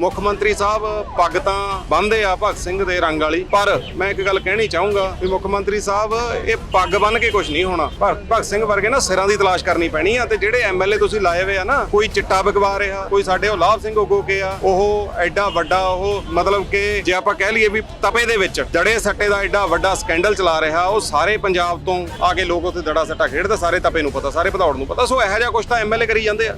ਮੁੱਖ ਮੰਤਰੀ ਸਾਹਿਬ, ਪੱਗ ਤਾਂ ਬੰਨਦੇ ਆ ਭਗਤ ਸਿੰਘ ਦੇ ਰੰਗ ਵਾਲੀ, ਪਰ ਮੈਂ ਇੱਕ ਗੱਲ ਕਹਿਣੀ ਚਾਹੂੰਗਾ ਵੀ ਮੁੱਖ ਮੰਤਰੀ ਸਾਹਿਬ, ਇਹ ਪੱਗ ਬੰਨ ਕੇ ਕੁਝ ਨਹੀਂ ਹੋਣਾ। ਪਰ ਭਗਤ ਸਿੰਘ ਵਰਗੇ ਨਾ ਸਿਰਾਂ ਦੀ ਤਲਾਸ਼ ਕਰਨੀ ਪੈਣੀ ਆ ਤੇ ਜਿਹੜੇ ਐਮਐਲਏ ਤੁਸੀਂ ਲਾਏ ਹੋਏ ਆ ਨਾ, ਕੋਈ ਚਿੱਟਾ ਬਗਵਾ ਰਿਹਾ, ਕੋਈ ਸਾਡੇ ਉਹ ਲਾਭ ਸਿੰਘ ਉਗੋ ਕੇ ਆ, ਉਹ ਐਡਾ ਵੱਡਾ ਉਹ ਮਤਲਬ ਕਿ ਜੇ ਆਪਾਂ ਕਹਿ ਲਈਏ ਵੀ ਤਪੇ ਦੇ ਵਿੱਚ, ਜੜੇ ਸੱਟੇ ਦਾ ਐਡਾ ਵੱਡਾ ਸਕੈਂਡਲ ਚਲਾ ਰਿਹਾ, ਉਹ ਸਾਰੇ ਪੰਜਾਬ ਤੋਂ ਆ ਕੇ ਲੋਕ ਉੱਥੇ ਦੜਾ ਸੱਟਾ ਖੇਡਦੇ, ਸਾਰੇ ਤਪੇ ਨੂੰ ਪਤਾ, ਸਾਰੇ ਭਦੌੜ ਨੂੰ ਪਤਾ। ਸੋ ਇਹੋ ਜਿਹਾ ਕੁਝ ਤਾਂ ਐਮਐਲਏ ਕਰੀ ਜਾਂਦੇ ਆ।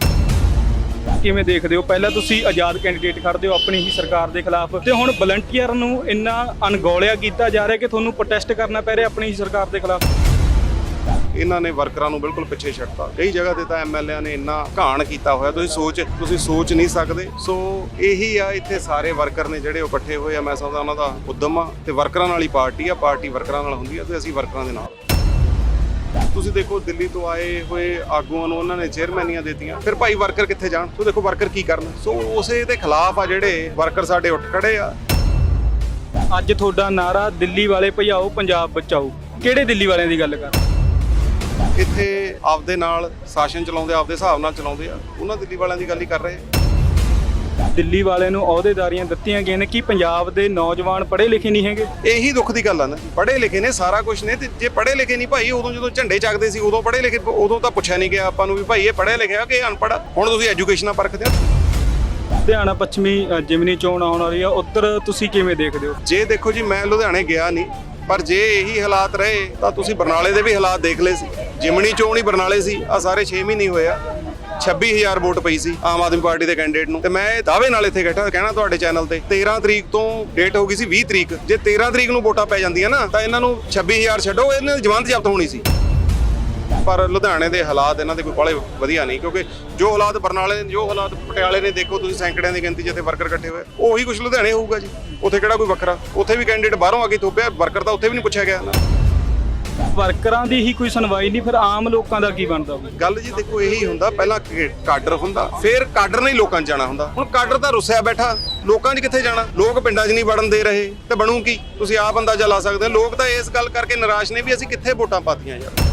ਕਿਵੇਂ ਦੇਖਦੇ ਹੋ? ਪਹਿਲਾਂ ਤੁਸੀਂ ਆਜ਼ਾਦ ਕੈਂਡੀਡੇਟ ਖੜਦੇ ਹੋ ਆਪਣੀ ਹੀ ਸਰਕਾਰ ਦੇ ਖਿਲਾਫ ਤੇ ਹੁਣ ਵਲੰਟੀਅਰ ਨੂੰ ਇੰਨਾ ਅਣਗੌਲਿਆ ਕੀਤਾ ਜਾ ਰਿਹਾ ਕਿ ਤੁਹਾਨੂੰ ਪ੍ਰੋਟੈਸਟ ਕਰਨਾ ਪੈ ਰਿਹਾ ਆਪਣੀ ਹੀ ਸਰਕਾਰ ਦੇ ਖਿਲਾਫ? ਇਹਨਾਂ ਨੇ ਵਰਕਰਾਂ ਨੂੰ ਬਿਲਕੁਲ ਪਿੱਛੇ ਛੱਡਤਾ। ਕਈ ਜਗ੍ਹਾ ਤੇ ਤਾਂ ਐਮਐਲਏ ਨੇ ਇੰਨਾ ਘਾਣ ਕੀਤਾ ਹੋਇਆ। ਤੁਸੀਂ ਸੋਚ ਤੁਸੀਂ ਸੋਚ ਨਹੀਂ ਸਕਦੇ। ਸੋ ਇਹੀ ਆ, ਇੱਥੇ ਸਾਰੇ ਵਰਕਰ ਨੇ ਜਿਹੜੇ ਉਹ ਇਕੱਠੇ ਹੋਏ ਆ। ਮੈਂ ਸਮਝਦਾ ਉਹਨਾਂ ਦਾ ਉਦਮ ਆ ਤੇ ਵਰਕਰਾਂ ਨਾਲ ਹੀ ਪਾਰਟੀ ਆ। ਪਾਰਟੀ ਵਰਕਰਾਂ ਨਾਲ ਹੁੰਦੀ ਆ ਤੇ ਅਸੀਂ ਵਰਕਰਾਂ ਦੇ ਨਾਲ। ਤੁਸੀਂ ਦੇਖੋ ਦਿੱਲੀ ਤੋਂ ਆਏ ਹੋਏ ਆਗੂਆਂ ਨੂੰ ਉਹਨਾਂ ਨੇ ਚੇਅਰਮੈਨੀਆਂ ਦਿੱਤੀਆਂ। ਫਿਰ ਭਾਈ ਵਰਕਰ ਕਿੱਥੇ ਜਾਣ? ਸੋ ਦੇਖੋ ਵਰਕਰ ਕੀ ਕਰਨ। ਸੋ ਉਸੇ ਦੇ ਖਿਲਾਫ ਆ ਜਿਹੜੇ ਵਰਕਰ ਸਾਡੇ ਉੱਠ ਖੜੇ ਆ। ਅੱਜ ਤੁਹਾਡਾ ਨਾਰਾ ਦਿੱਲੀ ਵਾਲੇ ਭਜਾਓ ਪੰਜਾਬ ਬਚਾਓ। ਕਿਹੜੇ ਦਿੱਲੀ ਵਾਲਿਆਂ ਦੀ ਗੱਲ ਕਰ? ਇੱਥੇ ਆਪਦੇ ਨਾਲ ਸ਼ਾਸਨ ਚਲਾਉਂਦੇ ਆਪਦੇ ਹਿਸਾਬ ਨਾਲ ਚਲਾਉਂਦੇ ਆ। ਉਹਨਾਂ ਦਿੱਲੀ ਵਾਲਿਆਂ ਦੀ ਗੱਲ ਹੀ ਕਰ ਰਹੇ ਆ। ਦਿੱਲੀ ਵਾਲਿਆਂ ਨੂੰ ਅਹੁਦੇਦਾਰੀਆਂ ਦਿੱਤੀਆਂ ਗਈਆਂ ਨੇ। ਕਿ ਪੰਜਾਬ ਦੇ ਨੌਜਵਾਨ ਪੜ੍ਹੇ ਲਿਖੇ ਨਹੀਂ ਹੈਗੇ? ਇਹੀ ਦੁੱਖ ਦੀ ਗੱਲ ਆ ਨਾ। ਪੜ੍ਹੇ ਲਿਖੇ ਨੇ ਸਾਰਾ ਕੁਝ ਨੇ ਤੇ ਜੇ ਪੜ੍ਹੇ ਲਿਖੇ ਨਹੀਂ ਭਾਈ ਉਦੋਂ ਜਦੋਂ ਝੰਡੇ ਚੱਕਦੇ ਸੀ ਉਦੋਂ ਪੜ੍ਹੇ ਲਿਖੇ ਉਦੋਂ ਤਾਂ ਪੁੱਛਿਆ ਨਹੀਂ ਗਿਆ ਆਪਾਂ ਨੂੰ ਵੀ ਭਾਈ ਇਹ ਪੜ੍ਹਿਆ ਲਿਖਿਆ ਕਿ ਅਨਪੜ੍ਹ? ਹੁਣ ਤੁਸੀਂ ਐਜੂਕੇਸ਼ਨਾਂ ਪਰਖਦੇ ਹੋ ਲੁਧਿਆਣਾ ਪੱਛਮੀ ਜਿਮਨੀ ਚੋਣ ਆਉਣ ਵਾਲੀ ਆ। ਉੱਧਰ ਤੁਸੀਂ ਕਿਵੇਂ ਦੇਖਦੇ ਹੋ? ਜੇ ਦੇਖੋ ਜੀ ਮੈਂ ਲੁਧਿਆਣੇ ਗਿਆ ਨਹੀਂ ਪਰ ਜੇ ਇਹੀ ਹਾਲਾਤ ਰਹੇ ਤਾਂ ਤੁਸੀਂ ਬਰਨਾਲੇ ਦੇ ਵੀ ਹਾਲਾਤ ਦੇਖ ਲਏ ਸੀ। ਜਿਮਣੀ ਚੋਣ ਹੀ ਬਰਨਾਲੇ ਸੀ ਆ ਸਾਰੇ 6 ਮਹੀਨੇ ਹੋਏ ਆ। 26000 ਵੋਟ ਪਈ ਸੀ ਆਮ ਆਦਮੀ ਪਾਰਟੀ ਦੇ ਕੈਂਡੀਡੇਟ ਨੂੰ। ਤੇ ਮੈਂ ਦਾਅਵੇ ਨਾਲ ਇੱਥੇ ਬੈਠਾ, ਕਹਿਣਾ ਤੁਹਾਡੇ ਚੈਨਲ ਤੇ 13 ਤਰੀਕ ਤੋਂ ਡੇਟ ਹੋ ਗਈ ਸੀ 20 ਤਰੀਕ। ਜੇ 13 ਤਰੀਕ ਨੂੰ ਵੋਟਾਂ ਪੈ ਜਾਂਦੀਆਂ ਨਾ, ਤਾਂ ਇਹਨਾਂ ਨੂੰ 26000 ਛੱਡੋ, ਇਹਨਾਂ ਦੀ ਜਮਾਨਤ ਜ਼ਬਤ ਹੋਣੀ ਸੀ। ਪਰ ਲੁਧਿਆਣੇ ਦੇ ਹਾਲਾਤ ਇਹਨਾਂ ਦੇ ਕੋਈ ਬਾਲੇ ਵਧੀਆ ਨਹੀਂ, ਕਿਉਂਕਿ ਜੋ ਹਾਲਾਤ ਬਰਨਾਲੇ ਨੇ ਜੋ ਹਾਲਾਤ ਪਟਿਆਲੇ ਨੇ, ਦੇਖੋ ਤੁਸੀਂ ਸੈਂਕੜਿਆਂ ਦੀ ਗਿਣਤੀ ਜਿੱਥੇ ਵਰਕਰ ਇਕੱਠੇ ਹੋਏ। ਉਹੀ ਕੁਝ ਲੁਧਿਆਣੇ ਹੋਊਗਾ ਜੀ। ਉੱਥੇ ਕਿਹੜਾ ਕੋਈ ਵੱਖਰਾ? ਉੱਥੇ ਵੀ ਕੈਂਡੀਡੇਟ ਬਾਹਰੋਂ ਆ ਕੇ ਥੋਪਿਆ, ਵਰਕਰ ਤਾਂ ਉੱਥੇ ਵੀ ਨਹੀਂ ਪੁੱਛਿਆ ਗਿਆ। ਨਾ ਵਰਕਰਾਂ ਦੀ ਹੀ ਕੋਈ ਸੁਣਵਾਈ ਨਹੀਂ, ਫਿਰ ਆਮ ਲੋਕਾਂ ਦਾ ਕੀ ਬਣਦਾ ਗੱਲ ਜੀ ਦੇਖੋ, ਇਹੀ ਹੁੰਦਾ, ਪਹਿਲਾਂ ਕਾਡਰ ਹੁੰਦਾ, ਫਿਰ ਕਾਡਰ ਨਹੀਂ ਲੋਕਾਂ 'ਚ ਜਾਣਾ ਹੁੰਦਾ। ਹੁਣ ਕਾਡਰ ਤਾਂ ਰੁੱਸਿਆ ਬੈਠਾ, ਲੋਕਾਂ 'ਚ ਕਿੱਥੇ ਜਾਣਾ? ਲੋਕ ਪਿੰਡਾਂ 'ਚ ਨਹੀਂ ਵੜਨ ਦੇ ਰਹੇ, ਤੇ ਬਣੂ ਕੀ? ਤੁਸੀਂ ਆਪ ਅੰਦਾਜ਼ਾ ਲਾ ਸਕਦੇ ਹੋ। ਲੋਕ ਤਾਂ ਇਸ ਗੱਲ ਕਰਕੇ ਨਿਰਾਸ਼ ਨੇ ਵੀ ਅਸੀਂ ਕਿੱਥੇ ਵੋਟਾਂ ਪਾਤੀਆਂ ਯਾਰ।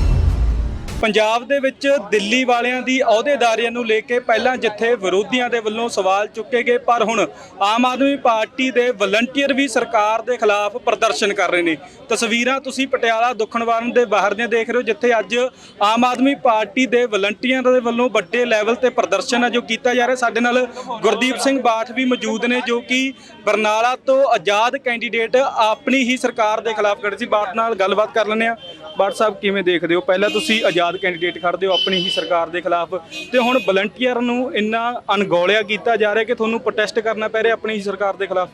ਪੰਜਾਬ ਦੇ ਵਿੱਚ ਦਿੱਲੀ ਵਾਲਿਆਂ ਦੀ ਅਹੁਦੇਦਾਰੀਆਂ ਨੂੰ ਲੈ ਕੇ ਪਹਿਲਾਂ ਜਿੱਥੇ ਵਿਰੋਧੀਆਂ ਦੇ ਵੱਲੋਂ ਸਵਾਲ ਚੁੱਕੇ ਗਏ, ਪਰ ਹੁਣ ਆਮ ਆਦਮੀ ਪਾਰਟੀ ਦੇ ਵਲੰਟੀਅਰ ਵੀ ਸਰਕਾਰ ਦੇ ਖਿਲਾਫ ਪ੍ਰਦਰਸ਼ਨ ਕਰ ਰਹੇ ਨੇ। ਤਸਵੀਰਾਂ ਤੁਸੀਂ ਪਟਿਆਲਾ ਦੁਖਣਵਾਰਨ ਦੇ ਬਾਹਰ ਦੀਆਂ ਦੇਖ ਰਹੇ ਹੋ, ਜਿੱਥੇ ਅੱਜ ਆਮ ਆਦਮੀ ਪਾਰਟੀ ਦੇ ਵਲੰਟੀਅਰਾਂ ਦੇ ਵੱਲੋਂ ਵੱਡੇ ਲੈਵਲ ਤੇ ਪ੍ਰਦਰਸ਼ਨ ਹੈ ਜੋ ਕੀਤਾ ਜਾ ਰਿਹਾ। ਸਾਡੇ ਨਾਲ ਗੁਰਦੀਪ ਸਿੰਘ ਬਾਠ ਵੀ ਮੌਜੂਦ ਨੇ, ਜੋ ਕਿ ਬਰਨਾਲਾ ਤੋਂ ਆਜ਼ਾਦ ਕੈਂਡੀਡੇਟ ਆਪਣੀ ਹੀ ਸਰਕਾਰ ਦੇ ਖਿਲਾਫ ਖੜੇ ਸੀ। ਬਾਠ ਨਾਲ ਗੱਲਬਾਤ ਕਰ ਲੈਂਦੇ ਆ ਬਾਠ ਸਾਹਿਬ ਕਿਵੇਂ ਦੇਖਦੇ ਹੋ? ਪਹਿਲਾਂ ਤੁਸੀਂ ਆਜ਼ਾਦ ਕੈਂਡੀਡੇਟ ਖੜਦੇ ਹੋ ਆਪਣੀ ਹੀ ਸਰਕਾਰ ਦੇ ਖਿਲਾਫ ਤੇ ਹੁਣ ਵਲੰਟੀਅਰ ਨੂੰ ਇੰਨਾ ਅਣਗੌਲਿਆ ਕੀਤਾ ਜਾ ਰਿਹਾ ਕਿ ਤੁਹਾਨੂੰ ਪ੍ਰੋਟੈਸਟ ਕਰਨਾ ਪੈ ਰਿਹਾ ਆਪਣੀ ਹੀ ਸਰਕਾਰ ਦੇ ਖਿਲਾਫ?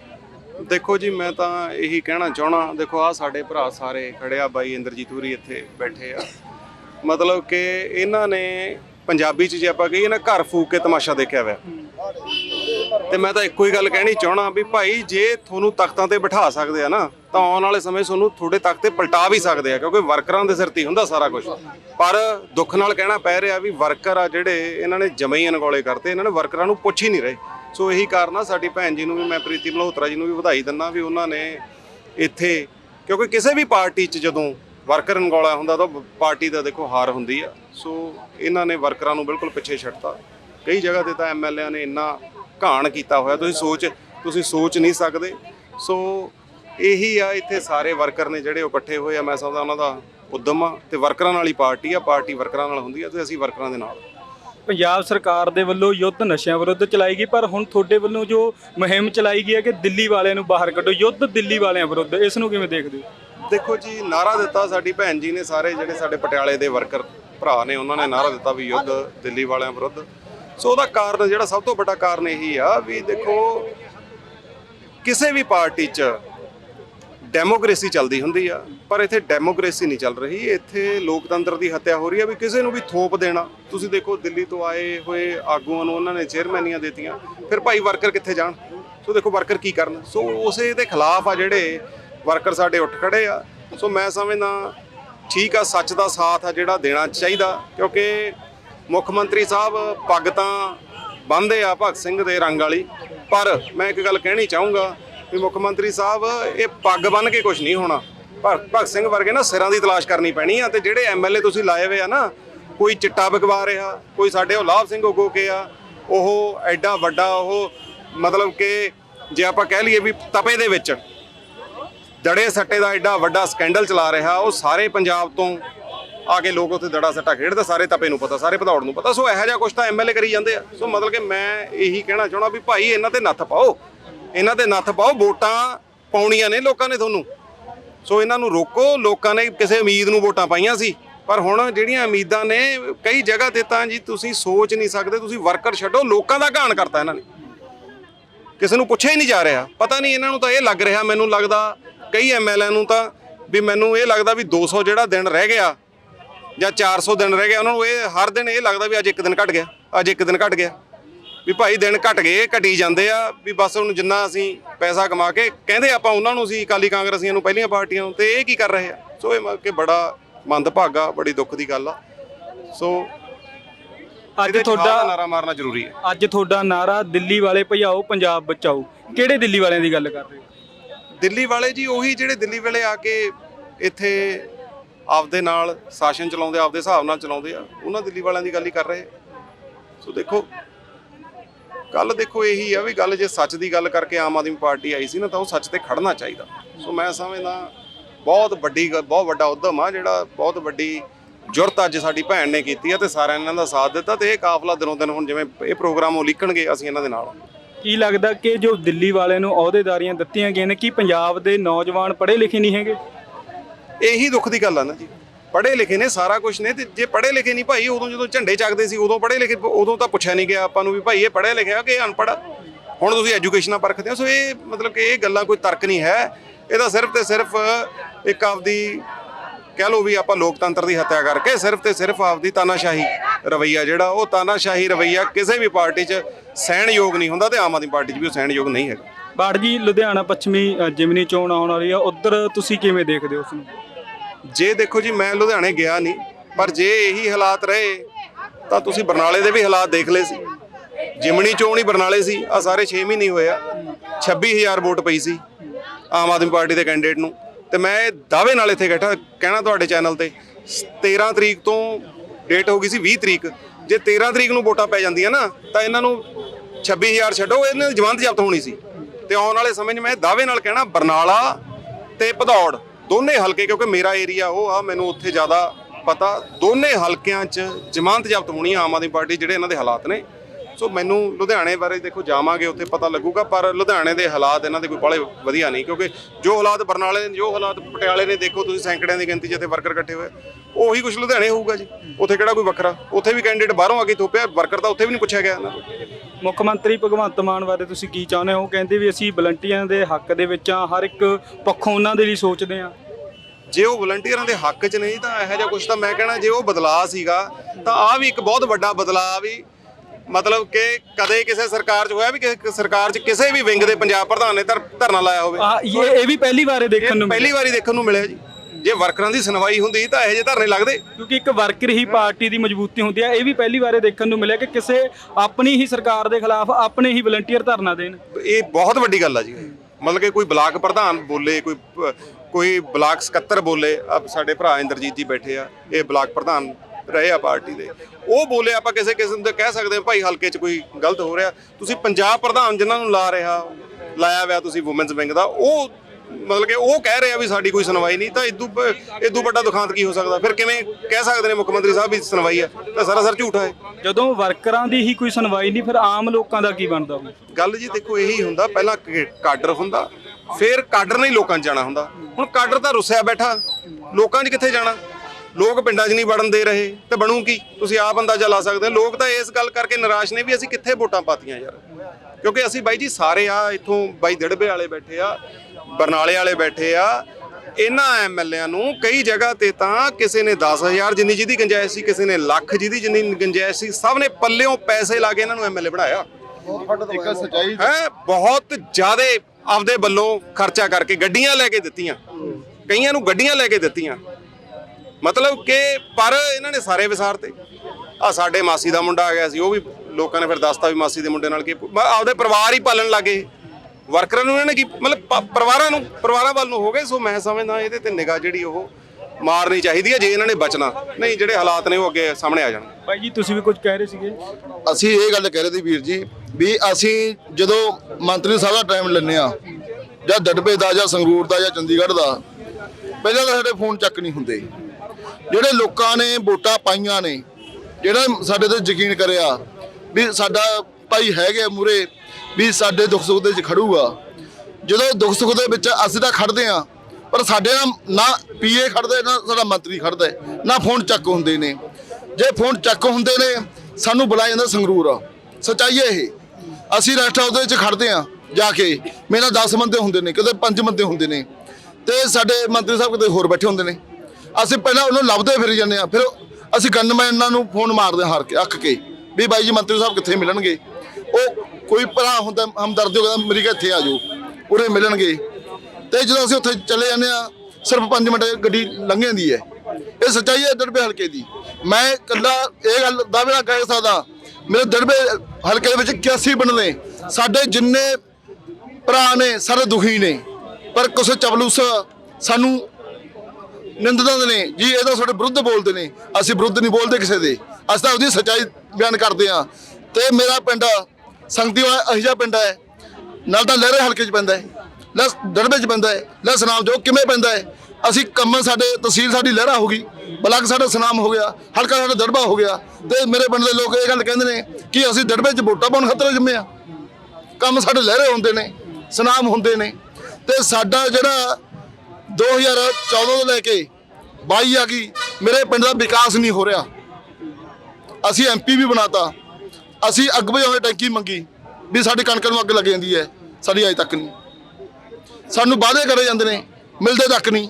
ਦੇਖੋ ਜੀ, ਮੈਂ ਤਾਂ ਇਹੀ ਕਹਿਣਾ ਚਾਹਣਾ ਦੇਖੋ ਆ ਸਾਡੇ ਭਰਾ ਸਾਰੇ ਖੜੇ ਬਾਈ ਇੰਦਰਜੀਤ ਹੋਰੀ ਇੱਥੇ ਬੈਠੇ ਆ। ਮਤਲਬ ਕਿ ਇਹਨਾਂ ਨੇ ਪੰਜਾਬੀ ਚ ਜੇ ਆਪਾਂ ਕਹੀਏ ਨਾ, ਘਰ ਫੂਕ ਕੇ ਤਮਾਸ਼ਾ ਦੇਖਿਆ ਹੋਇਆ। ਤੇ ਮੈਂ ਤਾਂ ਇੱਕੋ ਹੀ ਗੱਲ ਕਹਿਣੀ ਚਾਹਣਾ ਵੀ ਭਾਈ, ਜੇ ਤੁਹਾਨੂੰ ਤਖਤਾਂ ਤੇ ਬਿਠਾ ਸਕਦੇ ਆ ਨਾ ਤਾਂ ਆਉਣ ਵਾਲੇ ਸਮੇਂ 'ਚ ਤੁਹਾਨੂੰ ਤੁਹਾਡੇ ਤੱਕ ਤੇ ਪਲਟਾ ਵੀ ਸਕਦੇ ਆ, ਕਿਉਂਕਿ ਵਰਕਰਾਂ ਦੇ ਸਿਰ ਤੇ ਹੀ ਹੁੰਦਾ ਸਾਰਾ ਕੁਝ ਪਰ ਦੁੱਖ ਨਾਲ ਕਹਿਣਾ ਪੈ ਰਿਹਾ ਵੀ ਵਰਕਰ ਆ ਜਿਹੜੇ, ਇਹਨਾਂ ਨੇ ਜਮੇ ਹੀ ਅਨਗੋਲੇ ਕਰਤੇ, ਇਹਨਾਂ ਨੇ ਵਰਕਰਾਂ ਨੂੰ ਪੁੱਛ ਹੀ ਨਹੀਂ ਰਹੇ। ਸੋ ਇਹੀ ਕਾਰਨ ਆ, ਸਾਡੀ ਭੈਣ ਜੀ ਨੂੰ ਵੀ ਮੈਂ, ਪ੍ਰੀਤੀ ਮਲਹੋਤਰਾ ਜੀ ਨੂੰ ਵੀ ਵਧਾਈ ਦਿੰਦਾ ਵੀ ਉਹਨਾਂ ਨੇ ਇੱਥੇ, ਕਿਉਂਕਿ ਕਿਸੇ ਵੀ ਪਾਰਟੀ 'ਚ ਜਦੋਂ ਵਰਕਰ ਅਨਗੋਲਾ ਹੁੰਦਾ ਤਾਂ ਪਾਰਟੀ ਦਾ ਦੇਖੋ ਹਾਰ ਹੁੰਦੀ ਆ। ਸੋ ਇਹਨਾਂ ਨੇ ਵਰਕਰਾਂ ਨੂੰ ਬਿਲਕੁਲ ਪਿੱਛੇ ਛੱਡਤਾ। ਕਈ ਜਗ੍ਹਾ ਤੇ ਤਾਂ ਐਮਐਲਏ ਨੇ ਇੰਨਾ ਘਾਣ ਕੀਤਾ ਹੋਇਆ, ਤੁਸੀਂ ਸੋਚ ਤੁਸੀਂ ਸੋਚ ਨਹੀਂ ਸਕਦੇ। ਸੋ ਇਹੀ ਆ ਇੱਥੇ ਸਾਰੇ ਵਰਕਰ ਨੇ ਜਿਹੜੇ ਉਹ ਇਕੱਠੇ ਹੋਏ ਆ। ਮੈਂ ਸਮਝਦਾ ਉਹਨਾਂ ਦਾ ਉਦਮ ਆ ਤੇ ਵਰਕਰਾਂ ਨਾਲ ਹੀ ਪਾਰਟੀ ਆ ਪਾਰਟੀ ਵਰਕਰਾਂ ਨਾਲ ਹੁੰਦੀ ਆ ਤੇ ਅਸੀਂ ਵਰਕਰਾਂ ਦੇ ਨਾਲ। ਪੰਜਾਬ ਸਰਕਾਰ ਦੇ ਵੱਲੋਂ ਯੁੱਧ ਨਸ਼ਿਆਂ ਵਿਰੁੱਧ ਚਲਾਈ ਗਈ ਪਰ ਹੁਣ ਤੁਹਾਡੇ ਵੱਲੋਂ ਜੋ ਮੁਹਿੰਮ ਚਲਾਈ ਗਈ ਹੈ ਕਿ ਦਿੱਲੀ ਵਾਲਿਆਂ ਨੂੰ ਬਾਹਰ ਕੱਢੋ ਯੁੱਧ ਦਿੱਲੀ ਵਾਲਿਆਂ ਵਿਰੁੱਧ ਇਸ ਨੂੰ ਕਿਵੇਂ ਦੇਖਦੇ ਹੋ? ਦੇਖੋ ਜੀ ਨਾਰਾ ਦਿੱਤਾ ਸਾਡੀ ਭੈਣ ਜੀ ਨੇ ਸਾਰੇ ਜਿਹੜੇ ਸਾਡੇ ਪਟਿਆਲੇ ਦੇ ਵਰਕਰ ਭਰਾ ਨੇ ਉਹਨਾਂ ਨੇ ਨਾਰਾ ਦਿੱਤਾ ਵੀ ਯੁੱਧ ਦਿੱਲੀ ਵਾਲਿਆਂ ਵਿਰੁੱਧ। ਸੋ ਉਹਦਾ ਕਾਰਨ ਜਿਹੜਾ ਸਭ ਤੋਂ ਵੱਡਾ ਕਾਰਨ ਇਹੀ ਆ ਵੀ ਦੇਖੋ ਕਿਸੇ ਵੀ ਪਾਰਟੀ 'ਚ ਡੈਮੋਕ੍ਰੇਸੀ ਚੱਲਦੀ ਹੁੰਦੀ ਆ, ਪਰ ਇੱਥੇ ਡੈਮੋਕ੍ਰੇਸੀ ਨਹੀਂ ਚੱਲ ਰਹੀ। ਇੱਥੇ ਲੋਕਤੰਤਰ ਦੀ ਹੱਤਿਆ ਹੋ ਰਹੀ ਆ ਵੀ ਕਿਸੇ ਨੂੰ ਵੀ ਥੋਪ ਦੇਣਾ। ਤੁਸੀਂ ਦੇਖੋ, ਦਿੱਲੀ ਤੋਂ ਆਏ ਹੋਏ ਆਗੂਆਂ ਨੂੰ ਉਹਨਾਂ ਨੇ ਚੇਅਰਮੈਨੀਆਂ ਦਿੱਤੀਆਂ। ਫਿਰ ਭਾਈ ਵਰਕਰ ਕਿੱਥੇ ਜਾਣ? ਸੋ ਦੇਖੋ, ਵਰਕਰ ਕੀ ਕਰਨ? ਸੋ ਉਸੇ ਦੇ ਖਿਲਾਫ ਆ ਜਿਹੜੇ ਵਰਕਰ ਸਾਡੇ ਉੱਠ ਖੜੇ ਆ। ਸੋ ਮੈਂ ਸਮਝਦਾ ਠੀਕ ਆ, ਸੱਚ ਦਾ ਸਾਥ ਆ ਜਿਹੜਾ ਦੇਣਾ ਚਾਹੀਦਾ, ਕਿਉਂਕਿ ਮੁੱਖ ਮੰਤਰੀ ਸਾਹਿਬ ਪੱਗ ਤਾਂ ਬੰਨ੍ਹਦੇ ਆ ਭਗਤ ਸਿੰਘ ਦੇ ਰੰਗ ਵਾਲੀ। ਪਰ ਮੈਂ ਇੱਕ ਗੱਲ ਕਹਿਣੀ ਚਾਹੂੰਗਾ ਵੀ ਮੁੱਖ ਮੰਤਰੀ ਸਾਹਿਬ, ਇਹ ਪੱਗ ਬੰਨ੍ਹ ਕੇ ਕੁਝ ਨਹੀਂ ਹੋਣਾ। ਪਰ ਭਗਤ ਸਿੰਘ ਵਰਗੇ ਨਾ ਸਿਰਾਂ ਦੀ ਤਲਾਸ਼ ਕਰਨੀ ਪੈਣੀ ਆ ਤੇ ਜਿਹੜੇ ਐਮਐਲਏ ਤੁਸੀਂ ਲਾਏ ਹੋਏ ਆ ਨਾ, ਕੋਈ ਚਿੱਟਾ ਬਗਵਾ ਰਿਹਾ, ਕੋਈ ਸਾਡੇ ਉਹ ਲਾਭ ਸਿੰਘ ਉਗੋ ਕੇ ਆ, ਉਹ ਐਡਾ ਵੱਡਾ ਉਹ ਮਤਲਬ ਕਿ ਜੇ ਆਪਾਂ ਕਹਿ ਲਈਏ ਵੀ ਤਪੇ ਦੇ ਵਿੱਚ ਦੜੇ ਸੱਟੇ ਦਾ ਐਡਾ ਵੱਡਾ ਸਕੈਂਡਲ ਚਲਾ ਰਿਹਾ, ਉਹ ਸਾਰੇ ਪੰਜਾਬ ਤੋਂ ਆ ਕੇ ਲੋਕ ਉੱਥੇ ਦੜਾ ਸੱਟਾ ਖੇਡਦੇ, ਸਾਰੇ ਤਪੇ ਨੂੰ ਪਤਾ, ਸਾਰੇ ਭਦੌੜ ਨੂੰ ਪਤਾ। ਸੋ ਇਹੋ ਜਿਹਾ ਕੁਝ ਤਾਂ ਐਮਐਲਏ ਕਰੀ ਜਾਂਦੇ ਆ। ਸੋ ਮਤਲਬ ਕਿ ਮੈਂ ਇਹੀ ਕਹਿਣਾ ਚਾਹਣਾ ਵੀ ਭਾਈ, ਇਹਨਾਂ ਤੇ ਨੱਥ ਪਾਓ। ਇਹਨਾਂ ਤੇ ਨੱਥ ਪਾਓ, ਵੋਟਾਂ ਪਾਉਣੀਆਂ ਨੇ ਲੋਕਾਂ ਨੇ ਤੁਹਾਨੂੰ। ਸੋ ਇਹਨਾਂ ਨੂੰ ਰੋਕੋ, ਲੋਕਾਂ ਨੇ ਕਿਸੇ ਉਮੀਦ ਨੂੰ ਵੋਟਾਂ ਪਾਈਆਂ ਸੀ। ਪਰ ਹੁਣ ਜਿਹੜੀਆਂ ਉਮੀਦਾਂ ਨੇ, ਕਈ ਜਗ੍ਹਾ ਤੇ ਤਾਂ ਜੀ ਤੁਸੀਂ ਸੋਚ ਨਹੀਂ ਸਕਦੇ, ਤੁਸੀਂ ਵਰਕਰ ਛੱਡੋ, ਲੋਕਾਂ ਦਾ ਘਾਣ ਕਰਤਾ ਇਹਨਾਂ ਨੇ। ਕਿਸੇ ਨੂੰ ਪੁੱਛਿਆ ਹੀ ਨਹੀਂ ਜਾ ਰਿਹਾ। ਪਤਾ ਨਹੀਂ ਇਹਨਾਂ ਨੂੰ ਤਾਂ ਇਹ ਲੱਗ ਰਿਹਾ, ਮੈਨੂੰ ਲੱਗਦਾ, ਕਈ ਐਮਐਲਏ ਨੂੰ ਤਾਂ ਵੀ ਮੈਨੂੰ ਇਹ ਲੱਗਦਾ ਵੀ 200 ਜਿਹੜਾ ਦਿਨ ਰਹਿ ਗਿਆ, ਜਾਂ 400 ਦਿਨ ਰਹਿ ਗਿਆ, ਉਹਨਾਂ ਨੂੰ ਇਹ ਹਰ ਦਿਨ ਇਹ ਲੱਗਦਾ ਵੀ ਅੱਜ ਇੱਕ ਦਿਨ ਘਟ ਗਿਆ, ਅੱਜ ਇੱਕ ਦਿਨ ਘਟ ਗਿਆ। ਵੀ ਭਾਈ ਦਿਨ ਘਟ ਗਏ ਘਟੀ ਜਾਂਦੇ ਆ ਵੀ ਬਸ ਹੁਣ ਜਿੰਨਾ ਅਸੀਂ ਪੈਸਾ ਕਮਾ ਕੇ ਕਹਿੰਦੇ ਆਪਾਂ ਉਹਨਾਂ ਨੂੰ ਸੀ ਅਕਾਲੀ ਕਾਂਗਰਸੀਆਂ ਨੂੰ ਪਹਿਲੀਆਂ ਪਾਰਟੀਆਂ ਨੂੰ ਤੇ ਇਹ ਕੀ ਕਰ ਰਹੇ ਆ? ਸੋ ਇਹ ਮਤਲਬ ਕਿ ਬੜਾ ਮੰਦਭਾਗਾ ਬੜੀ ਦੁੱਖ ਦੀ ਗੱਲ ਆ। ਸੋ ਅੱਜ ਤੁਹਾਡਾ ਨਾਰਾ ਮਾਰਨਾ ਜ਼ਰੂਰੀ ਹੈ। ਅੱਜ ਤੁਹਾਡਾ ਨਾਰਾ ਦਿੱਲੀ ਵਾਲੇ ਭਜਾਓ ਪੰਜਾਬ ਬਚਾਓ। ਕਿਹੜੇ ਦਿੱਲੀ ਵਾਲਿਆਂ ਦੀ ਗੱਲ ਕਰ ਰਹੇ ਹੋ? ਦਿੱਲੀ ਵਾਲੇ ਜੀ ਉਹੀ ਜਿਹੜੇ ਦਿੱਲੀ ਵੇਲੇ ਆ ਕੇ ਇੱਥੇ ਆਪਦੇ ਨਾਲ ਸ਼ਾਸਨ ਚਲਾਉਂਦੇ ਆਪਦੇ ਹਿਸਾਬ ਨਾਲ ਚਲਾਉਂਦੇ ਆ ਉਹਨਾਂ ਦਿੱਲੀ ਵਾਲਿਆਂ ਦੀ ਗੱਲ ਹੀ ਕਰ ਰਹੇ ਸੋ ਦੇਖੋ ਗੱਲ ਦੇਖੋ ਇਹੀ ਆ ਵੀ ਗੱਲ ਜੇ ਸੱਚ ਦੀ ਗੱਲ ਕਰਕੇ ਆਮ ਆਦਮੀ ਪਾਰਟੀ ਆਈ ਸੀ ਨਾ ਤਾਂ ਉਹ ਸੱਚ ਤੇ ਖੜਨਾ ਚਾਹੀਦਾ। ਸੋ ਮੈਂ ਸਮਝਦਾ ਬਹੁਤ ਵੱਡੀ ਬਹੁਤ ਵੱਡਾ ਉਦਮ ਆ ਜਿਹੜਾ ਬਹੁਤ ਵੱਡੀ ਜੁਰਤ ਅੱਜ ਸਾਡੀ ਭੈਣ ਨੇ ਕੀਤੀ ਆ ਤੇ ਸਾਰਿਆਂ ਨੇ ਇਹਨਾਂ ਦਾ ਸਾਥ ਦਿੱਤਾ ਤੇ ਇਹ ਕਾਫਲਾ ਦਿਨੋਂ ਦਿਨ ਹੁਣ ਜਿਵੇਂ ਇਹ ਪ੍ਰੋਗਰਾਮ ਉਹ ਲਿਖਣਗੇ ਅਸੀਂ ਇਹਨਾਂ ਦੇ ਨਾਲ। ਕੀ ਲੱਗਦਾ ਕਿ ਜੋ ਦਿੱਲੀ ਵਾਲਿਆਂ ਨੂੰ ਅਹੁਦੇਦਾਰੀਆਂ ਦਿੱਤੀਆਂ ਗਈਆਂ ਨੇ ਕੀ ਪੰਜਾਬ ਦੇ ਨੌਜਵਾਨ ਪੜ੍ਹੇ ਲਿਖੇ ਨਹੀਂ ਹੈਗੇ? ਇਹੀ ਦੁੱਖ ਦੀ ਗੱਲ ਆ ਨਾ ਜੀ। ਪੜ੍ਹੇ ਲਿਖੇ ਨੇ, ਸਾਰਾ ਕੁਝ ਨੇ, ਤੇ ਜੇ ਪੜ੍ਹੇ ਲਿਖੇ ਨਹੀਂ ਭਾਈ, ਉਦੋਂ ਜਦੋਂ ਝੰਡੇ ਚੱਕਦੇ ਸੀ, ਉਦੋਂ ਪੜ੍ਹੇ ਲਿਖੇ, ਉਦੋਂ ਤਾਂ ਪੁੱਛਿਆ ਨਹੀਂ ਗਿਆ ਆਪਾਂ ਨੂੰ ਵੀ ਭਾਈ, ਇਹ ਪੜ੍ਹਿਆ ਲਿਖਿਆ ਕਿ ਅਨਪੜ੍ਹ ਆ? ਹੁਣ ਤੁਸੀਂ ਐਜੂਕੇਸ਼ਨਾਂ ਪਰਖਦੇ ਹੋ, ਸੋ ਇਹ ਮਤਲਬ ਕਿ ਇਹ ਗੱਲਾਂ ਕੋਈ ਤਰਕ ਨਹੀਂ ਹੈ। ਇਹਦਾ ਸਿਰਫ ਤੇ ਸਿਰਫ ਇੱਕ ਆਪਦੀ ਕਹਿ ਲਓ ਵੀ ਆਪਾਂ ਲੋਕਤੰਤਰ ਦੀ ਹੱਤਿਆ ਕਰਕੇ ਸਿਰਫ ਤੇ ਸਿਰਫ ਆਪਦੀ ਤਾਨਾਸ਼ਾਹੀ ਰਵਈਆ ਜਿਹੜਾ, ਉਹ ਤਾਨਾਸ਼ਾਹੀ ਰਵਈਆ ਕਿਸੇ ਵੀ ਪਾਰਟੀ 'ਚ ਸਹਿਣਯੋਗ ਨਹੀਂ ਹੁੰਦਾ ਤੇ ਆਮ ਆਦਮੀ ਪਾਰਟੀ 'ਚ ਵੀ ਉਹ ਸਹਿਣਯੋਗ ਨਹੀਂ ਹੈਗਾ। ਬਾੜ ਜੀ, ਲੁਧਿਆਣਾ ਪੱਛਮੀ ਜਿਮਨੀ ਚੋਣ ਆਉਣ ਵਾਲੀ ਆ, ਉਧਰ ਤੁਸੀਂ ਕਿਵੇਂ ਦੇਖਦੇ ਹੋ ਉਸ ਨੂੰ? ਜੇ ਦੇਖੋ ਜੀ, ਮੈਂ ਲੁਧਿਆਣੇ ਗਿਆ ਨਹੀਂ, ਪਰ ਜੇ ਇਹੀ ਹਾਲਾਤ ਰਹੇ, ਤਾਂ ਤੁਸੀਂ ਬਰਨਾਲੇ ਦੇ ਵੀ ਹਾਲਾਤ ਦੇਖ ਲਏ ਸੀ। ਜਿਮਣੀ ਚੋਣ ਹੀ ਬਰਨਾਲੇ ਸੀ ਆ ਸਾਰੇ 6 ਮਹੀਨੇ ਹੋਏ ਆ। 26000 ਵੋਟ ਪਈ ਸੀ ਆਮ ਆਦਮੀ ਪਾਰਟੀ ਦੇ ਕੈਂਡੀਡੇਟ ਨੂੰ। ਤੇ ਮੈਂ ਇਹ ਦਾਅਵੇ ਨਾਲ ਇੱਥੇ ਬੈਠਾ, ਕਹਿਣਾ ਤੁਹਾਡੇ ਚੈਨਲ ਤੇ 13 ਤਰੀਕ ਤੋਂ ਡੇਟ ਹੋ ਗਈ ਸੀ 20 ਤਰੀਕ। ਜੇ 13 ਤਰੀਕ ਨੂੰ ਵੋਟਾਂ ਪੈ ਜਾਂਦੀਆਂ ਨਾ, ਤਾਂ ਇਹਨਾਂ ਨੂੰ 26000 ਛੱਡੋ, ਇਹਨਾਂ ਦੀ ਜਮਾਨਤ ਜ਼ਬਤ ਹੋਣੀ ਸੀ। ਤੇ ਆਉਣ ਵਾਲੇ ਸਮੇਂ 'ਚ ਮੈਂ ਦਾਅਵੇ ਨਾਲ ਕਹਿਣਾ, ਬਰਨਾਲਾ ਤੇ ਭਦੌੜ। ਦੋਨੇ ਹਲਕੇ, ਕਿਉਂਕਿ ਮੇਰਾ ਏਰੀਆ ਉਹ ਆ, ਮੈਨੂੰ ਉੱਥੇ ਜ਼ਿਆਦਾ ਪਤਾ, ਦੋਨੇ ਹਲਕਿਆਂ 'ਚ ਜ਼ਮਾਨਤ ਜ਼ਬਤ ਹੋਣੀ ਆਮ ਆਦਮੀ ਪਾਰਟੀ ਜਿਹੜੇ ਇਹਨਾਂ ਦੇ ਹਾਲਾਤ ਨੇ। ਸੋ ਮੈਨੂੰ ਲੁਧਿਆਣੇ ਬਾਰੇ ਦੇਖੋ, ਜਾਵਾਂਗੇ, ਉੱਥੇ ਪਤਾ ਲੱਗੂਗਾ, ਪਰ ਲੁਧਿਆਣੇ ਦੇ ਹਾਲਾਤ ਇਹਨਾਂ ਦੇ ਕੋਈ ਬਾਹਲੇ ਵਧੀਆ ਨਹੀਂ, ਕਿਉਂਕਿ ਜੋ ਹਾਲਾਤ ਬਰਨਾਲੇ ਨੇ ਜੋ ਹਾਲਾਤ ਪਟਿਆਲੇ ਨੇ, ਦੇਖੋ ਤੁਸੀਂ ਸੈਂਕੜਿਆਂ ਦੀ ਗਿਣਤੀ ਜਿੱਥੇ ਵਰਕਰ ਇਕੱਠੇ ਹੋਏ, ਉਹੀ ਕੁਝ ਲੁਧਿਆਣੇ ਹੋਊਗਾ ਜੀ, ਉੱਥੇ ਕਿਹੜਾ ਕੋਈ ਵੱਖਰਾ? ਉੱਥੇ ਵੀ ਕੈਂਡੀਡੇਟ ਬਾਹਰੋਂ ਆ ਕੇ ਥੋਪਿਆ, ਵਰਕਰ ਤਾਂ ਉੱਥੇ ਵੀ ਨਹੀਂ ਪੁੱਛਿਆ ਗਿਆ ਇਹਨਾਂ ਤੋਂ ਮੁੱਖ ਮੰਤਰੀ ਭਗਵੰਤ ਮਾਨ ਬਾਰੇ ਤੁਸੀਂ ਕੀ ਚਾਹੁੰਦੇ ਹੋ? ਕਹਿੰਦੇ ਵੀ ਅਸੀਂ ਵਲੰਟੀਅਰਾਂ ਦੇ ਹੱਕ ਦੇ ਵਿੱਚ ਆ ਹਰ ਇੱਕ ਪੱਖੋਂ ਉਹਨਾਂ ਦੇ ਲਈ ਸੋਚਦੇ ਆ ਜੇ ਉਹ ਵਲੰਟੀਅਰਾਂ ਦੇ ਹੱਕ 'ਚ ਨਹੀਂ ਤਾਂ ਇਹੋ ਜਿਹਾ ਕੁਝ ਤਾਂ ਮੈਂ ਕਹਿਣਾ ਜੇ ਉਹ ਬਦਲਾਅ ਸੀਗਾ ਤਾਂ ਆ ਵੀ ਇੱਕ ਬਹੁਤ ਵੱਡਾ ਬਦਲਾਅ ਵੀ ਮਤਲਬ ਕਿ ਕਦੇ ਕਿਸੇ ਸਰਕਾਰ 'ਚ ਹੋਇਆ ਵੀ ਕਿਸੇ ਸਰਕਾਰ 'ਚ ਕਿਸੇ ਵੀ ਵਿੰਗ ਦੇ ਪੰਜਾਬ ਪ੍ਰਧਾਨ ਨੇ ਧਰ- ਧਰਨਾ ਲਾਇਆ ਹੋਵੇ। ਇਹ ਇਹ ਵੀ ਪਹਿਲੀ ਵਾਰ ਦੇਖਣ ਨੂੰ ਪਹਿਲੀ ਵਾਰੀ ਦੇਖਣ ਨੂੰ ਮਿਲਿਆ ਜੀ। ਜੇ ਵਰਕਰਾਂ ਦੀ ਸੁਣਵਾਈ ਹੁੰਦੀ ਤਾਂ ਇਹੋ ਜਿਹੇ ਧਰਨੇ ਲੱਗਦੇ। ਕਿਉਂਕਿ ਇੱਕ ਵਰਕਰ ਹੀ ਪਾਰਟੀ ਦੀ ਮਜ਼ਬੂਤੀ ਹੁੰਦੀ ਹੈ। ਇਹ ਵੀ ਪਹਿਲੀ ਵਾਰ ਦੇਖਣ ਨੂੰ ਮਿਲਿਆ ਕਿ ਕਿਸੇ ਆਪਣੀ ਹੀ ਸਰਕਾਰ ਦੇ ਖਿਲਾਫ ਆਪਣੇ ਹੀ ਵਲੰਟੀਅਰ ਧਰਨਾ ਦੇਣ। ਇਹ ਬਹੁਤ ਵੱਡੀ ਗੱਲ ਆ ਜੀ। ਮਤਲਬ ਕਿ ਕੋਈ ਬਲਾਕ ਪ੍ਰਧਾਨ ਬੋਲੇ ਕੋਈ ਕੋਈ ਬਲਾਕ ਸਕੱਤਰ ਬੋਲੇ ਆ ਸਾਡੇ ਭਰਾ ਇੰਦਰਜੀਤ ਜੀ ਬੈਠੇ ਆ ਇਹ ਬਲਾਕ ਪ੍ਰਧਾਨ ਰਹੇ ਆ ਪਾਰਟੀ ਦੇ। ਉਹ ਬੋਲੇ ਆਪਾਂ ਕਿਸੇ ਕਿਸਮ ਦੇ ਕਹਿ ਸਕਦੇ ਹਾਂ ਭਾਈ ਹਲਕੇ 'ਚ ਕੋਈ ਗਲਤ ਹੋ ਰਿਹਾ। ਤੁਸੀਂ ਪੰਜਾਬ ਪ੍ਰਧਾਨ ਜਿਨ੍ਹਾਂ ਨੂੰ ਲਾ ਰਿਹਾ ਲਾਇਆ ਹੋਇਆ ਤੁਸੀਂ ਔਮਨਸ ਵਿੰਗ ਦਾ ਉਹ ਮਤਲਬ ਕਿ ਉਹ ਕਹਿ ਰਹੇ ਆ ਵੀ ਸਾਡੀ ਕੋਈ ਸੁਣਵਾਈ ਨਹੀਂ ਤਾਂ ਇਦੋਂ ਇਦੋਂ ਵੱਡਾ ਦੁਖਾਂਤ ਕੀ ਹੋ ਸਕਦਾ? ਫਿਰ ਕਿਵੇਂ ਕਹਿ ਸਕਦੇ ਨੇ ਮੁੱਖ ਮੰਤਰੀ ਸਾਹਿਬ ਵੀ ਸੁਣਵਾਈ ਹੈ ਤਾਂ ਸਰਾਸਰ ਝੂਠਾ ਹੈ। ਜਦੋਂ ਵਰਕਰਾਂ ਦੀ ਹੀ ਕੋਈ ਸੁਣਵਾਈ ਨਹੀਂ ਫਿਰ ਆਮ ਲੋਕਾਂ ਦਾ ਕੀ ਬਣਦਾ ਗੱਲ ਜੀ ਦੇਖੋ ਇਹੀ ਹੁੰਦਾ ਪਹਿਲਾਂ ਕਾਡਰ ਹੁੰਦਾ ਫਿਰ ਕਾਡਰ ਨਹੀਂ ਲੋਕਾਂ 'ਚ ਜਾਣਾ ਹੁੰਦਾ। ਹੁਣ ਕਾਡਰ ਤਾਂ ਰੁੱਸਿਆ ਬੈਠਾ ਲੋਕਾਂ 'ਚ ਕਿੱਥੇ ਜਾਣਾ? ਲੋਕ ਪਿੰਡਾਂ 'ਚ ਨਹੀਂ ਵੜਨ ਦੇ ਰਹੇ ਤੇ ਬਣੂ ਕੀ? ਤੁਸੀਂ ਆਪ ਅੰਦਾਜ਼ਾ ਲਾ ਸਕਦੇ ਹੋ। ਲੋਕ ਤਾਂ ਇਸ ਗੱਲ ਕਰਕੇ ਨਿਰਾਸ਼ ਨੇ ਵੀ ਅਸੀਂ ਕਿੱਥੇ ਵੋਟਾਂ ਪਾਤੀਆਂ ਯਾਰ। ਕਿਉਂਕਿ ਅਸੀਂ ਬਾਈ ਜੀ ਸਾਰੇ ਆ ਇੱਥੋਂ ਬਾਈ ਦੜਬੇ ਵਾਲੇ ਬੈਠੇ ਆ ਬਰਨਾਲੇ ਵਾਲੇ ਬੈਠੇ ਆ ਇਹਨਾਂ ਐਮਐਲਏਆਂ ਨੂੰ ਕਈ ਜਗ੍ਹਾ ਤੇ ਤਾਂ ਕਿਸੇ ਨੇ 10000 ਜਿੰਨੀ ਜਿਹਦੀ ਗੁੰਜਾਇਸ਼ ਸੀ ਕਿਸੇ ਨੇ ਲੱਖ ਜਿਹਦੀ ਜਿੰਨੀ ਗੁੰਜਾਇਸ਼ ਸੀ ਸਭ ਨੇ ਪੱਲਿਓਂ ਪੈਸੇ ਲਾ ਕੇ ਇਹਨਾਂ ਨੂੰ ਐਮਐਲਏ ਬਣਾਇਆ। ਇੱਕ ਸਚਾਈ ਹੈ ਬਹੁਤ ਜ਼ਿਆਦਾ ਆਪਦੇ ਵੱਲੋਂ ਖਰਚਾ ਕਰਕੇ ਗੱਡੀਆਂ ਲੈ ਕੇ ਦਿੱਤੀਆਂ। ਕਈਆਂ ਨੂੰ ਗੱਡੀਆਂ ਲੈ ਕੇ ਦਿੱਤੀਆਂ। ਮਤਲਬ ਕਿ ਪਰ ਇਹਨਾਂ ਨੇ ਸਾਰੇ ਵਿਸਾਰਤੇ ਆ ਸਾਡੇ ਮਾਸੀ ਦਾ ਮੁੰਡਾ ਆ ਗਿਆ ਸੀ ਉਹ ਵੀ ਲੋਕਾਂ ਨੇ ਫਿਰ ਦੱਸਤਾ ਵੀ ਮਾਸੀ ਦੇ ਮੁੰਡੇ ਨਾਲ ਕੀ ਮ- ਆਪਦੇ ਪਰਿਵਾਰ ਹੀ ਪਾਲਣ ਲੱਗੇ ਵਰਕਰਾਂ ਨੂੰ ਇਹਨਾਂ ਨੇ ਕੀ ਮਤਲਬ ਪ- ਪਰਿਵਾਰਾਂ ਨੂੰ ਪਰਿਵਾਰਾਂ ਵੱਲ ਨੂੰ ਹੋ ਗਏ ਸੋ ਮੈਂ ਸਮਝਦਾ ਇਹਦੇ ਤੇ ਨਿਗਾਹ ਜਿਹੜੀ ਉਹ ਮਾਰਨੀ ਚਾਹੀਦੀ ਹੈ ਜੇ ਇਹਨਾਂ ਨੇ ਬਚਣਾ। ਨਹੀਂ ਜਿਹੜੇ ਹਾਲਾਤ ਨੇ ਉਹ ਅੱਗੇ ਸਾਹਮਣੇ ਆ ਜਾਣ। ਭਾਈ ਜੀ ਤੁਸੀਂ ਵੀ ਕੁਝ ਕਹਿ ਰਹੇ ਸੀਗੇ? ਅਸੀਂ ਇਹ ਗੱਲ ਕਹਿ ਰਹੇ ਸੀ ਵੀਰ ਜੀ ਵੀ ਅਸੀਂ ਜਦੋਂ ਮੰਤਰੀ ਸਾਹਿਬ ਦਾ ਟਾਈਮ ਲੈਂਦੇ ਆ ਜਾਂ ਦੜਬੇ ਦਾ ਜਾਂ ਸੰਗਰੂਰ ਦਾ ਜਾਂ ਚੰਡੀਗੜ੍ਹ ਦਾ ਪਹਿਲਾਂ ਤਾਂ ਸਾਡੇ ਫੋਨ ਚੱਕ ਨਹੀਂ ਹੁੰਦੇ। ਜਿਹੜੇ ਲੋਕਾਂ ਨੇ ਵੋਟਾਂ ਪਾਈਆਂ ਨੇ ਜਿਹੜਾ ਸਾਡੇ ਤੇ ਯਕੀਨ ਕਰਿਆ ਵੀ ਸਾਡਾ ਭਾਈ ਹੈਗੇ ਮੂਰੇ ਵੀ ਸਾਡੇ ਦੁੱਖ ਸੁੱਖ ਦੇ ਵਿੱਚ ਖੜੂਗਾ। ਜਦੋਂ ਦੁੱਖ ਸੁੱਖ ਦੇ ਵਿੱਚ ਅਸੀਂ ਤਾਂ ਖੜਦੇ ਆ ਪਰ ਸਾਡੇ ਨਾਲ ਨਾ ਪੀਏ ਖੜਦੇ, ਨਾ ਸਾਡਾ ਮੰਤਰੀ ਖੜਦਾ ਨਾ ਫੋਨ ਚੱਕ ਹੁੰਦੇ ਨੇ। ਜੇ ਫੋਨ ਚੱਕ ਹੁੰਦੇ ਨੇ, ਸਾਨੂੰ ਬੁਲਾਇਆ ਜਾਂਦਾ ਸੰਗਰੂਰ। ਸਚਾਈ ਹੈ ਇਹ। ਅਸੀਂ ਰੈਸਟ ਹਾਊਸ ਦੇ ਵਿੱਚ ਖੜਦੇ ਆ ਜਾ ਕੇ। ਮੇਰਾ ਨਾਲ 10 ਬੰਦੇ ਹੁੰਦੇ ਨੇ, ਕਦੇ 5 ਬੰਦੇ ਹੁੰਦੇ ਨੇ। ਤੇ ਸਾਡੇ ਮੰਤਰੀ ਸਾਹਿਬ ਕਿਤੇ ਹੋਰ ਬੈਠੇ ਹੁੰਦੇ ਨੇ। ਅਸੀਂ ਪਹਿਲਾਂ ਉਹਨੂੰ ਲੱਭਦੇ ਫਿਰ ਜਾਂਦੇ ਆ ਫਿਰ ਅਸੀਂ ਗਨਮੈਨਾਂ ਨੂੰ ਫੋਨ ਮਾਰਦੇ ਹਾਂ ਹਾਰ ਕੇ, ਅੱਕ ਕੇ। ਵੀ ਬਾਈ ਜੀ ਮੰਤਰੀ ਸਾਹਿਬ ਕਿੱਥੇ ਮਿਲਣਗੇ? ਉਹ ਕੋਈ ਭਰਾ ਹੁੰਦਾ, ਹਮਦਰਦ ਹੋ ਕਹਿੰਦਾ ਮੇਰੀ ਇੱਥੇ ਆ ਜਾਓ, ਉਰੇ ਮਿਲਣਗੇ। ਤੇ ਜਦੋਂ ਅਸੀਂ ਉੱਥੇ ਚਲੇ ਜਾਂਦੇ ਆ ਸਿਰਫ 5 ਮਿੰਟ ਗੱਡੀ ਲੰਘ ਜਾਂਦੀ ਹੈ। ਇਹ ਸੱਚਾਈ ਹੈ ਦੜਬੇ ਹਲਕੇ ਦੀ। ਮੈਂ ਇਕੱਲਾ ਇਹ ਗੱਲ ਦਾਅਵੇ ਨਾਲ ਕਹਿ ਸਕਦਾ, ਮੇਰੇ ਦੜਬੇ ਹਲਕੇ ਦੇ ਵਿੱਚ 81 ਪਿੰਡ ਨੇ ਸਾਡੇ ਜਿੰਨੇ ਭਰਾ ਨੇ, ਸਾਰੇ ਦੁਖੀ ਨੇ। ਪਰ ਕੁਛ ਚਬਲੂਸ ਸਾਨੂੰ ਨਿੰਦਦਾ ਦੇ ਨੇ, ਜੀ ਇਹ ਤਾਂ ਤੁਹਾਡੇ ਵਿਰੁੱਧ ਬੋਲਦੇ ਨੇ। ਅਸੀਂ ਵਿਰੁੱਧ ਨਹੀਂ ਬੋਲਦੇ ਕਿਸੇ ਦੇ। ਅਸੀਂ ਤਾਂ ਉਹਦੀ ਸੱਚਾਈ ਬਿਆਨ ਕਰਦੇ ਆ ਤੇ ਮੇਰਾ ਪਿੰਡ ਸੰਗਤੀ ਵਾਲਾ ਅਹਿਜਾ ਪਿੰਡ ਹੈ। ਨਾਲ ਤਾਂ ਲਹਿਰੇ ਹਲਕੇ 'ਚ ਪੈਂਦਾ ਹੈ ਲੈ ਦੜਬੇ 'ਚ ਪੈਂਦਾ ਹੈ ਲੈ ਸਨਾਮ ਜੋ ਕਿਵੇਂ ਪੈਂਦਾ ਹੈ? ਅਸੀਂ ਕੰਮ ਸਾਡੇ, ਤਹਿਸੀਲ ਸਾਡੀ ਲਹਿਰਾ ਹੋ ਗਈ, ਬਲਾਕ ਸਾਡਾ ਸਨਾਮ ਹੋ ਗਿਆ, ਹਲਕਾ ਸਾਡਾ ਦੜਬਾ ਹੋ ਗਿਆ। ਤੇ ਮੇਰੇ ਪਿੰਡ ਦੇ ਲੋਕ ਇਹ ਗੱਲ ਕਹਿੰਦੇ ਨੇ ਕਿ ਅਸੀਂ ਦੜਬੇ 'ਚ ਵੋਟਾਂ ਪਾਉਣ ਖਤਰੇ ਜੰਮੇ ਆ ਕੰਮ ਸਾਡੇ ਲਹਿਰੇ ਹੁੰਦੇ ਨੇ, ਸਨਾਮ ਹੁੰਦੇ ਨੇ। ਤੇ ਸਾਡਾ ਜਿਹੜਾ 2014 ਤੋਂ ਲੈ ਕੇ 22 ਆ ਗਈ, ਮੇਰੇ ਪਿੰਡ ਦਾ ਵਿਕਾਸ ਨਹੀਂ ਹੋ ਰਿਹਾ। ਅਸੀਂ ਐਮਪੀ ਵੀ ਬਣਾਤਾ। ਅਸੀਂ ਅੱਗ ਬੁਝਾਉਣ ਟੈਂਕੀ ਮੰਗੀ। ਵੀ ਸਾਡੀ ਕਣਕ ਨੂੰ ਅੱਗ ਲੱਗ ਜਾਂਦੀ ਹੈ। ਸਾਡੀ ਅਜੇ ਤੱਕ ਨਹੀਂ। ਸਾਨੂੰ ਵਾਅਦੇ ਕਰੇ ਜਾਂਦੇ ਨੇ। ਮਿਲਦੇ ਤੱਕ ਨਹੀਂ।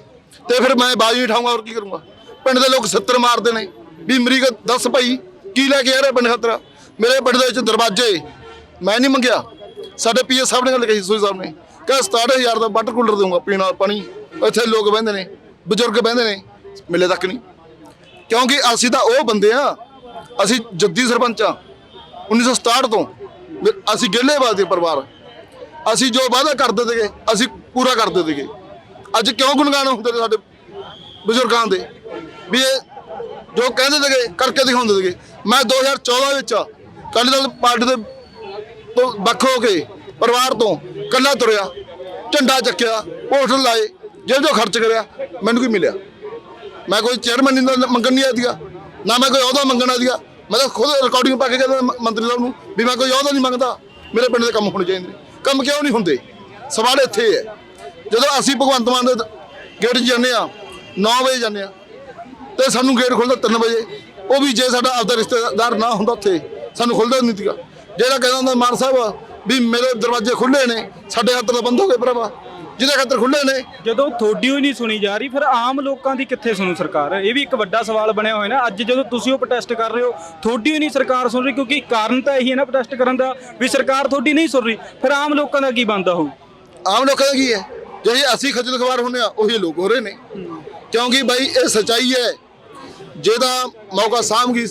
ਤੇ ਫਿਰ ਮੈਂ ਬਾਜੀ ਉਠਾਉਂਗਾ ਔਰ ਕੀ ਕਰੂੰਗਾ? ਪਿੰਡ ਦੇ ਲੋਕ 70 ਮਾਰਦੇ ਨੇ। ਵੀ ਮਰੀਕ ਦੱਸ ਭਾਈ, ਕੀ ਲੈ ਕੇ ਆ ਰਿਹਾ ਪਿੰਡ ਖਤਰਾ ਮੇਰੇ ਪਿੰਡ ਦੇ ਵਿੱਚ ਦਰਵਾਜ਼ੇ। ਮੈਂ ਨਹੀਂ ਮੰਗਿਆ। ਸਾਡੇ ਪੀਏ ਸਾਹਿਬ ਨੇ ਗੱਲ ਕਹੀ, ਸੋਈ ਸਾਹਿਬ ਨੇ। ਕਿ 67000 ਦਾ ਵਾਟਰ ਕੂਲਰ ਦੇਵਾਂਗਾ ਪੀਣ ਵਾਲਾ ਪਾਣੀ। ਇੱਥੇ ਲੋਕ ਬਹਿੰਦੇ ਨੇ, ਬਜ਼ੁਰਗ ਬਹਿੰਦੇ ਨੇ। ਮਿਲੇ ਤੱਕ ਨਹੀਂ। ਕਿਉਂਕਿ ਅਸੀਂ ਤਾਂ ਉਹ ਬੰਦੇ ਆ ਅਸੀਂ ਜੱਦੀ ਸਰਪੰਚ ਆ 1967 ਤੋਂ। ਅਸੀਂ ਗੇਲੇਵਾਲ ਦੇ ਪਰਿਵਾਰ ਅਸੀਂ ਜੋ ਵਾਅਦਾ ਕਰਦੇ ਸੀਗੇ ਅਸੀਂ ਪੂਰਾ ਕਰਦੇ ਸੀਗੇ ਅੱਜ ਕਿਉਂ ਗੁਣਗਾਨ ਹੁੰਦੇ ਨੇ ਸਾਡੇ ਬਜ਼ੁਰਗਾਂ ਦੇ? ਵੀ ਇਹ ਜੋ ਕਹਿੰਦੇ ਸੀਗੇ ਕਰਕੇ ਦਿਖਾਉਂਦੇ ਸੀਗੇ ਮੈਂ 2014 ਵਿੱਚ ਅਕਾਲੀ ਦਲ ਪਾਰਟੀ ਦੇ ਤੋਂ ਵੱਖ ਹੋ ਕੇ ਪਰਿਵਾਰ ਤੋਂ ਕੱਲਾ ਤੁਰਿਆ, ਝੰਡਾ ਚੱਕਿਆ ਹੋਟਲ ਲਾਏ ਜਿਹੜੇ ਜੋ ਖਰਚ ਕਰਿਆ, ਮੈਨੂੰ ਕੀ ਮਿਲਿਆ? ਮੈਂ ਕੋਈ ਚੇਅਰਮੈਨ ਨਹੀਂ ਮੰਗਣ ਨਹੀਂ ਆਦੀਆ ਨਾ ਮੈਂ ਕੋਈ ਅਹੁਦਾ ਮੰਗਣ ਆਦੀਆ ਮੈਂ ਤਾਂ ਖੁਦ ਰਿਕਾਰਡਿੰਗ ਪਾ ਕੇ ਕਹਿੰਦਾ ਮੰਤਰੀ ਸਾਹਿਬ ਨੂੰ ਵੀ ਮੈਂ ਕੋਈ ਅਹੁਦਾ ਨਹੀਂ ਮੰਗਦਾ। ਮੇਰੇ ਪਿੰਡ ਦੇ ਕੰਮ ਹੋਣੇ ਚਾਹੀਦੇ ਕੰਮ ਕਿਉਂ ਨਹੀਂ ਹੁੰਦੇ? ਸਵਾਲ ਇੱਥੇ ਹੈ ਜਦੋਂ ਅਸੀਂ ਭਗਵੰਤ ਮਾਨ ਦੇ ਗੇਟ 'ਚ ਜਾਂਦੇ ਆ 9 ਵਜੇ ਜਾਂਦੇ ਆ ਤੇ ਸਾਨੂੰ ਗੇਟ ਖੁੱਲਦਾ 3 ਵਜੇ। ਉਹ ਵੀ ਜੇ ਸਾਡਾ ਆਪਦਾ ਰਿਸ਼ਤੇਦਾਰ ਨਾ ਹੁੰਦਾ ਉੱਥੇ, ਸਾਨੂੰ ਖੁੱਲਦਾ ਨਹੀਂ ਸੀਗਾ। ਜਿਹੜਾ ਕਹਿੰਦਾ ਹੁੰਦਾ ਮਾਨ ਸਾਹਿਬ ਵੀ ਮੇਰੇ ਦਰਵਾਜ਼ੇ ਖੁੱਲੇ ਨੇ, ਸਾਡੇ ਹੱਥ ਦਾ ਬੰਦ ਹੋ ਗਏ ਭਰਾਵਾ। ਜਿਹਦੇ ਖਾਤਰ ਖੁੱਲੇ ਨੇ। ਜਦੋਂ ਤੁਹਾਡੀ ਹੋਈ ਨਹੀਂ ਸੁਣੀ ਜਾ ਰਹੀ ਫਿਰ ਆਮ ਲੋਕਾਂ ਦੀ ਕਿੱਥੇ ਸੁਣੂ ਸਰਕਾਰ? ਇਹ ਵੀ ਇੱਕ ਵੱਡਾ ਸਵਾਲ ਬਣਿਆ ਹੋਇਆ ਨਾ। ਅੱਜ ਜਦੋਂ ਤੁਸੀਂ ਉਹ ਪ੍ਰੋਟੈਸਟ ਕਰ ਰਹੇ ਹੋ ਤੁਹਾਡੀ ਹੋਈ ਨਹੀਂ ਸਰਕਾਰ ਸੁਣ ਰਹੀ ਕਿਉਂਕਿ ਕਾਰਨ ਤਾਂ ਇਹੀ ਹੈ ਨਾ ਪ੍ਰੋਟੈਸਟ ਕਰਨ ਦਾ ਵੀ ਸਰਕਾਰ ਤੁਹਾਡੀ ਨਹੀਂ ਸੁਣ ਰਹੀ। ਫਿਰ ਆਮ ਲੋਕਾਂ ਦਾ ਕੀ ਬਣਦਾ ਹੋਊ? ਆਮ ਲੋਕਾਂ ਦਾ ਕੀ ਹੈ? ਜਿਹੜੇ ਅਸੀਂ ਖੱਜਲ ਖਵਾਰ ਹੁੰਦੇ ਆ ਉਹੀ ਲੋਕ ਹੋ ਰਹੇ ਨੇ। ਕਿਉਂਕਿ ਬਾਈ ਇਹ ਸਚਾਈ ਹੈ ਜਿਹਦਾ ਮੌਕਾ ਸਾਂਭਗੀ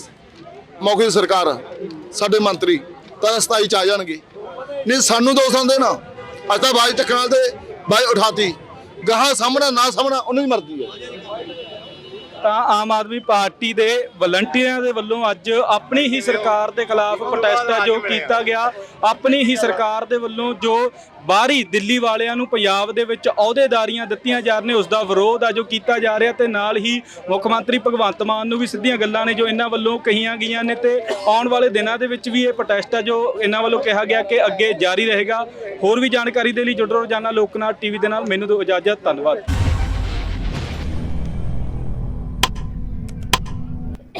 ਮੌਕੇ ਦੀ ਸਰਕਾਰ ਸਾਡੇ ਮੰਤਰੀ ਤਾਂ ਸਤਾਈ ਚ ਆ ਜਾਣਗੇ। ਨਹੀਂ ਸਾਨੂੰ ਦੋਸ਼ ਆਉਂਦੇ ਨਾ। ਅੱਜ ਤਾਂ ਬਾਜ ਟੱਕਰਾਂ ਦੇ ਬਾਈ ਉਠਾਤੀ ਗਾਹਾਂ ਸਾਹਮਣਾ ਨਾ ਸਾਹਮਣਾ ਉਹਨਾਂ ਦੀ ਮਰਜ਼ੀ ਹੈ ਤਾਂ ਆਮ ਆਦਮੀ ਪਾਰਟੀ ਦੇ ਵਲੰਟੀਅਰਾਂ ਦੇ ਵੱਲੋਂ ਅੱਜ ਆਪਣੀ ਹੀ ਸਰਕਾਰ ਦੇ ਖਿਲਾਫ ਪ੍ਰੋਟੈਸਟ ਹੈ ਜੋ ਕੀਤਾ ਗਿਆ। ਆਪਣੀ ਹੀ ਸਰਕਾਰ ਦੇ ਵੱਲੋਂ ਜੋ ਬਾਹਰੀ ਦਿੱਲੀ ਵਾਲਿਆਂ ਨੂੰ ਪੰਜਾਬ ਦੇ ਵਿੱਚ ਅਹੁਦੇਦਾਰੀਆਂ ਦਿੱਤੀਆਂ ਜਾ ਰਹੀਆਂ ਉਸ ਦਾ ਵਿਰੋਧ ਆ ਜੋ ਕੀਤਾ ਜਾ ਰਿਹਾ ਤੇ ਨਾਲ ਹੀ ਮੁੱਖ ਮੰਤਰੀ ਭਗਵੰਤ ਮਾਨ ਨੂੰ ਵੀ ਸਿੱਧੀਆਂ ਗੱਲਾਂ ਨੇ ਜੋ ਇਹਨਾਂ ਵੱਲੋਂ ਕਹੀਆਂ ਗਈਆਂ ਨੇ ਤੇ ਆਉਣ ਵਾਲੇ ਦਿਨਾਂ ਦੇ ਵਿੱਚ ਵੀ ਇਹ ਪ੍ਰੋਟੈਸਟ ਆ ਜੋ ਇਹਨਾਂ ਵੱਲੋਂ ਕਿਹਾ ਗਿਆ ਕਿ ਅੱਗੇ ਜਾਰੀ ਰਹੇਗਾ। ਹੋਰ ਵੀ ਜਾਣਕਾਰੀ ਦੇ ਲਈ ਜੁੜ ਰਹੋ ਰੋਜ਼ਾਨਾ ਲੋਕਨਾਥ ਟੀਵੀ ਦੇ ਨਾਲ। ਮੈਨੂੰ ਦਿਓ ਇਜਾਜ਼ਤ, ਧੰਨਵਾਦ।